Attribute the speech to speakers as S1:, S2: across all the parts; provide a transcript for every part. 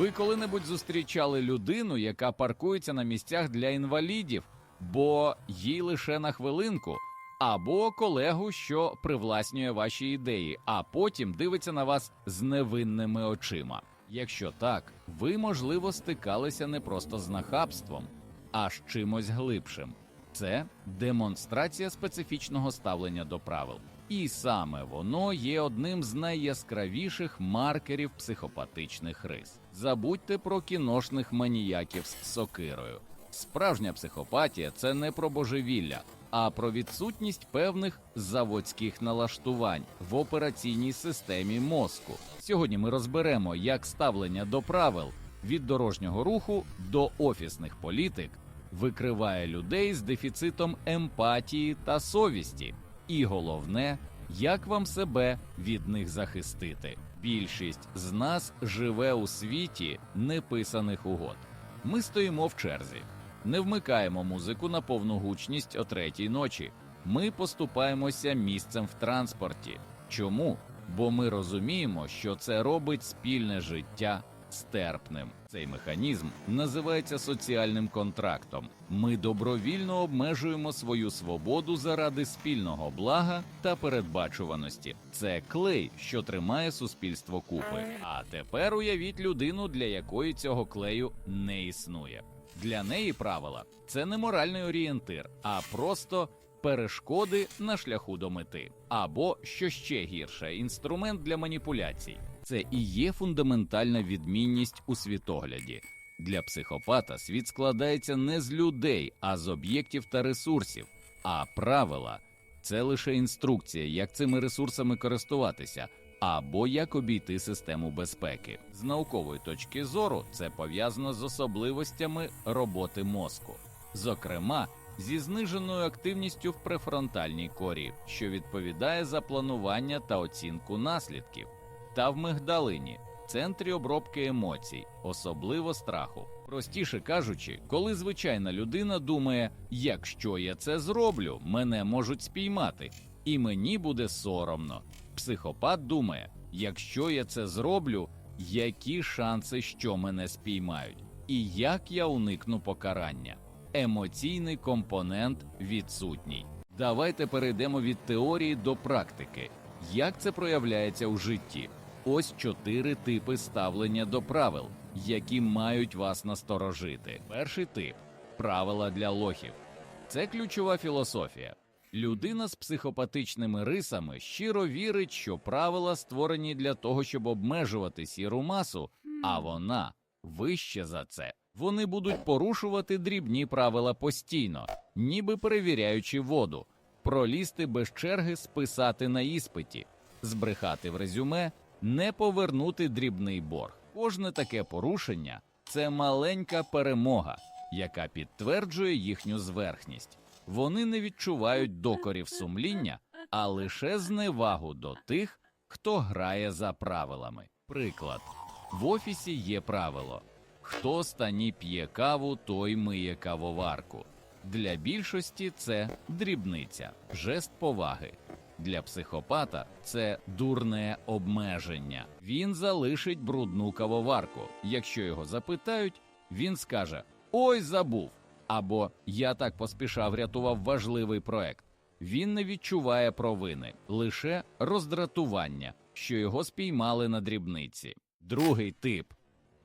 S1: Ви коли-небудь зустрічали людину, яка паркується на місцях для інвалідів, бо їй лише на хвилинку, або колегу, що привласнює ваші ідеї, а потім дивиться на вас з невинними очима. Якщо так, ви можливо стикалися не просто з нахабством, а з чимось глибшим. Це демонстрація специфічного ставлення до правил. І саме воно є одним з найяскравіших маркерів психопатичних рис. Забудьте про кіношних маніяків з сокирою. Справжня психопатія це не про божевілля, а про відсутність певних заводських налаштувань в операційній системі мозку. Сьогодні ми розберемо, як ставлення до правил від дорожнього руху до офісних політик викриває людей з дефіцитом емпатії та совісті. І головне, як вам себе від них захистити. Більшість з нас живе у світі неписаних угод. Ми стоїмо в черзі, не вмикаємо музику на повну гучність о третій ночі. Ми поступаємося місцем в транспорті. Чому? Бо ми розуміємо, що це робить спільне життя стерпним. Цей механізм називається соціальним контрактом. Ми добровільно обмежуємо свою свободу заради спільного блага та передбачуваності. Це клей, що тримає суспільство купи. А тепер уявіть людину, для якої цього клею не існує. Для неї правила це не моральний орієнтир, а просто перешкоди на шляху до мети, або що ще гірше, інструмент для маніпуляцій. Це і є фундаментальна відмінність у світогляді. Для психопата світ складається не з людей, а з об'єктів та ресурсів. А правила це лише інструкція, як цими ресурсами користуватися, або як обійти систему безпеки. З наукової точки зору це пов'язано з особливостями роботи мозку, зокрема зі зниженою активністю в префронтальній корі, що відповідає за планування та оцінку наслідків, та в мигдалині. Центрі обробки емоцій, особливо страху. Простіше кажучи, коли звичайна людина думає, якщо я це зроблю, мене можуть спіймати, і мені буде соромно. Психопат думає, якщо я це зроблю, які шанси, що мене спіймають, і як я уникну покарання. Емоційний компонент відсутній. Давайте перейдемо від теорії до практики. Як це проявляється у житті? Ось чотири типи ставлення до правил, які мають вас насторожити. Перший тип правила для лохів. Це ключова філософія. Людина з психопатичними рисами щиро вірить, що правила створені для того, щоб обмежувати сіру масу, а вона вище за це. Вони будуть порушувати дрібні правила постійно, ніби перевіряючи воду, пролізти без черги, списати на іспиті, збрехати в резюме, не повернути дрібний борг. Кожне таке порушення це маленька перемога, яка підтверджує їхню зверхність. Вони не відчувають докорів сумління, а лише зневагу до тих, хто грає за правилами. Приклад: в офісі є правило: хто останній п'є каву, той миє кавоварку. Для більшості це дрібниця, жест поваги. Для психопата це дурне обмеження. Він залишить брудну кавоварку. Якщо його запитають, він скаже: Ой, забув. Або я так поспішав, рятував важливий проект. Він не відчуває провини, лише роздратування, що його спіймали на дрібниці. Другий тип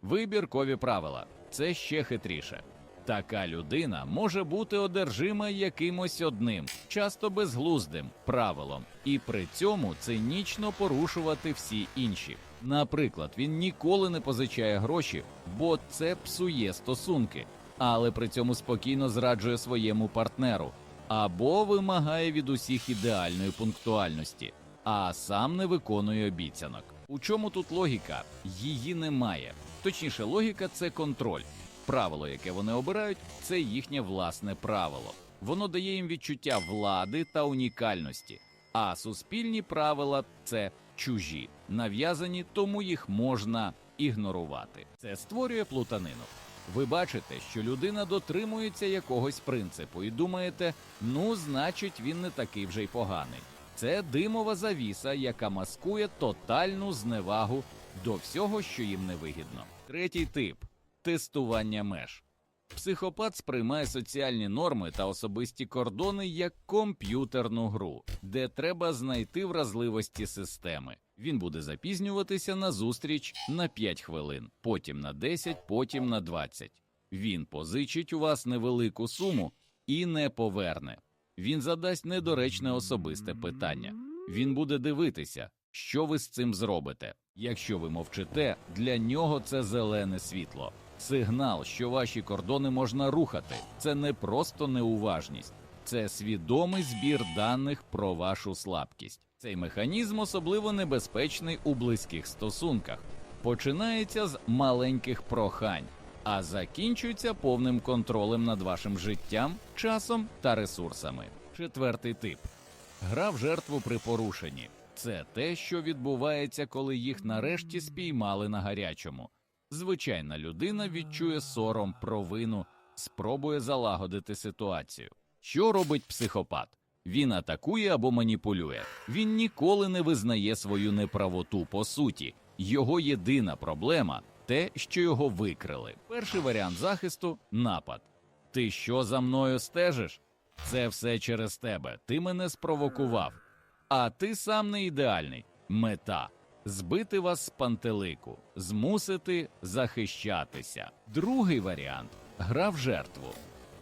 S1: вибіркові правила це ще хитріше. Така людина може бути одержима якимось одним, часто безглуздим правилом, і при цьому цинічно порушувати всі інші. Наприклад, він ніколи не позичає гроші, бо це псує стосунки, але при цьому спокійно зраджує своєму партнеру або вимагає від усіх ідеальної пунктуальності, а сам не виконує обіцянок. У чому тут логіка? Її немає. Точніше, логіка це контроль. Правило, яке вони обирають, це їхнє власне правило. Воно дає їм відчуття влади та унікальності. А суспільні правила це чужі, нав'язані, тому їх можна ігнорувати. Це створює плутанину. Ви бачите, що людина дотримується якогось принципу, і думаєте, ну, значить, він не такий вже й поганий. Це димова завіса, яка маскує тотальну зневагу до всього, що їм не вигідно. Третій тип тестування меж. Психопат сприймає соціальні норми та особисті кордони як комп'ютерну гру, де треба знайти вразливості системи. Він буде запізнюватися на зустріч на 5 хвилин, потім на 10, потім на 20. Він позичить у вас невелику суму і не поверне. Він задасть недоречне особисте питання. Він буде дивитися, що ви з цим зробите. Якщо ви мовчите, для нього це зелене світло. Сигнал, що ваші кордони можна рухати. Це не просто неуважність, це свідомий збір даних про вашу слабкість. Цей механізм особливо небезпечний у близьких стосунках. Починається з маленьких прохань, а закінчується повним контролем над вашим життям, часом та ресурсами. Четвертий тип гра в жертву при порушенні. Це те, що відбувається, коли їх нарешті спіймали на гарячому. Звичайна людина відчує сором, провину, спробує залагодити ситуацію. Що робить психопат? Він атакує або маніпулює. Він ніколи не визнає свою неправоту по суті. Його єдина проблема те, що його викрили. Перший варіант захисту напад. Ти що за мною стежиш? Це все через тебе. Ти мене спровокував. А ти сам не ідеальний. Мета збити вас з пантелику, змусити захищатися. Другий варіант гра в жертву.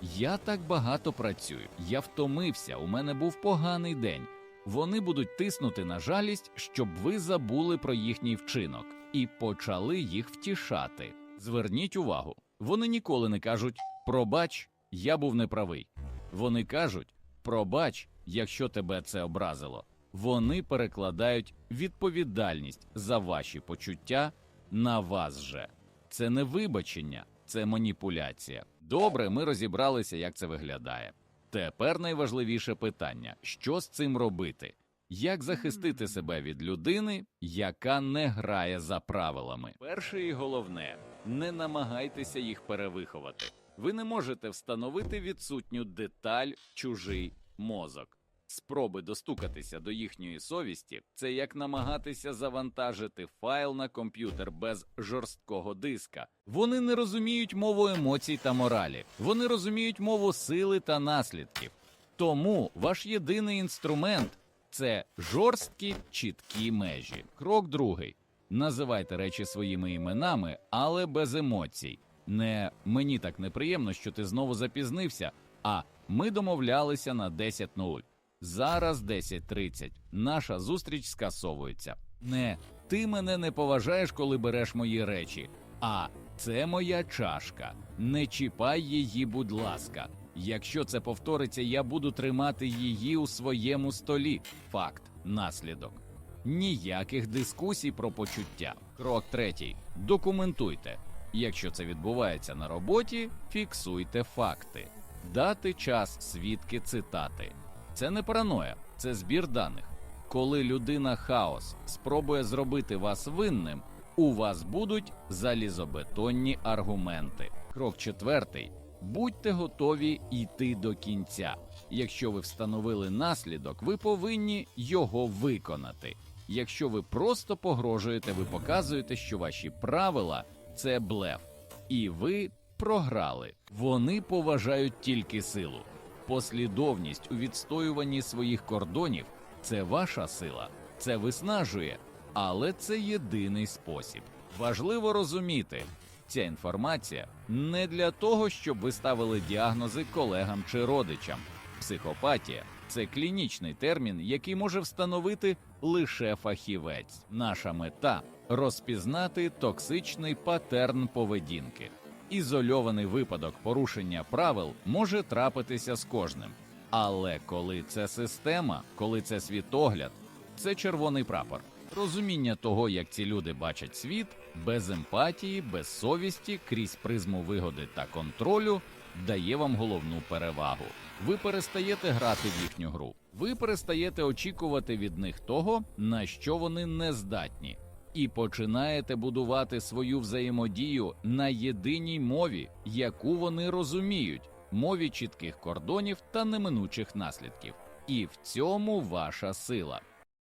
S1: Я так багато працюю, я втомився, у мене був поганий день. Вони будуть тиснути на жалість, щоб ви забули про їхній вчинок і почали їх втішати. Зверніть увагу, вони ніколи не кажуть пробач, я був неправий. Вони кажуть пробач, якщо тебе це образило. Вони перекладають відповідальність за ваші почуття на вас же. Це не вибачення, це маніпуляція. Добре, ми розібралися, як це виглядає. Тепер найважливіше питання: що з цим робити? Як захистити себе від людини, яка не грає за правилами? Перше і головне не намагайтеся їх перевиховати. Ви не можете встановити відсутню деталь чужий мозок. Спроби достукатися до їхньої совісті це як намагатися завантажити файл на комп'ютер без жорсткого диска. Вони не розуміють мову емоцій та моралі, вони розуміють мову сили та наслідків. Тому ваш єдиний інструмент це жорсткі чіткі межі. Крок другий: називайте речі своїми іменами, але без емоцій. Не мені так неприємно, що ти знову запізнився. А ми домовлялися на 10.00. Зараз 10.30. Наша зустріч скасовується. Не ти мене не поважаєш, коли береш мої речі. А це моя чашка. Не чіпай її, будь ласка. Якщо це повториться, я буду тримати її у своєму столі. Факт, наслідок. Ніяких дискусій про почуття. Крок третій. Документуйте. Якщо це відбувається на роботі, фіксуйте факти, дати час, свідки, цитати. Це не параноя, це збір даних. Коли людина хаос спробує зробити вас винним, у вас будуть залізобетонні аргументи. Крок четвертий. Будьте готові йти до кінця. Якщо ви встановили наслідок, ви повинні його виконати. Якщо ви просто погрожуєте, ви показуєте, що ваші правила це блеф, і ви програли. Вони поважають тільки силу. Послідовність у відстоюванні своїх кордонів це ваша сила, це виснажує, але це єдиний спосіб. Важливо розуміти, ця інформація не для того, щоб ви ставили діагнози колегам чи родичам. Психопатія це клінічний термін, який може встановити лише фахівець. Наша мета розпізнати токсичний патерн поведінки. Ізольований випадок порушення правил може трапитися з кожним. Але коли це система, коли це світогляд, це червоний прапор. Розуміння того, як ці люди бачать світ, без емпатії, без совісті, крізь призму вигоди та контролю, дає вам головну перевагу. Ви перестаєте грати в їхню гру. Ви перестаєте очікувати від них того, на що вони не здатні, і починаєте будувати свою взаємодію на єдиній мові, яку вони розуміють, мові чітких кордонів та неминучих наслідків. І в цьому ваша сила.